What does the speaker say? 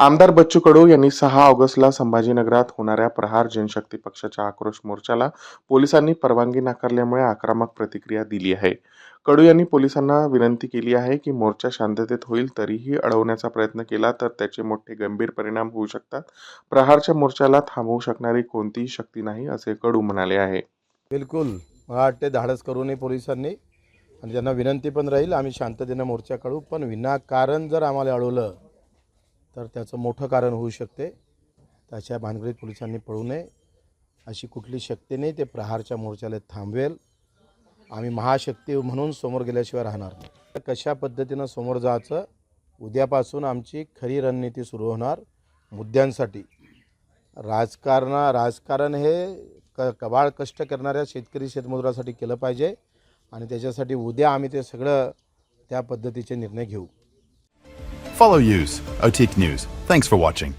आमदार बच्चू कडू यांनी सहा ऑगस्टला संभाजीनगरात होणाऱ्या प्रहार जनशक्ती पक्षाच्या आक्रोश मोर्चाला पोलिसांनी परवानगी नाकारल्यामुळे आक्रमक प्रतिक्रिया दिली आहे. कडू यांनी पोलिसांना विनंती केली आहे की मोर्चा शांततेत होईल तरीही अडवण्याचा प्रयत्न केला तर त्याचे मोठे गंभीर परिणाम होऊ शकतात. प्रहारच्या मोर्चाला थांबवू शकणारी कोणतीही शक्ती नाही असे कडू म्हणाले आहे. बिलकुल. मला वाटते धाडस करू नये पोलिसांनी आणि त्यांना विनंती पण राहील आम्ही शांततेनं मोर्चा काढू. पण विनाकारण जर आम्हाला अडवलं तर त्याचं मोठं कारण होऊ शकते. त्याच्या भानगडीत पोलिसांनी पळू नये. अशी कुठली शक्ती नाही ते प्रहारच्या मोर्चाला थांबवेल. आम्ही महाशक्ती म्हणून समोर गेल्याशिवाय राहणार तर कशा पद्धतीनं समोर जायचं? उद्यापासून आमची खरी रणनीती सुरू होणार मुद्द्यांसाठी. राजकारणा राजकारण हे क कबाळ कष्ट करणाऱ्या शेतकरी शेतमजुरासाठी केलं पाहिजे आणि त्याच्यासाठी उद्या आम्ही ते सगळं त्या पद्धतीचे निर्णय घेऊ. Follow Use, OTIC News. Thanks for watching.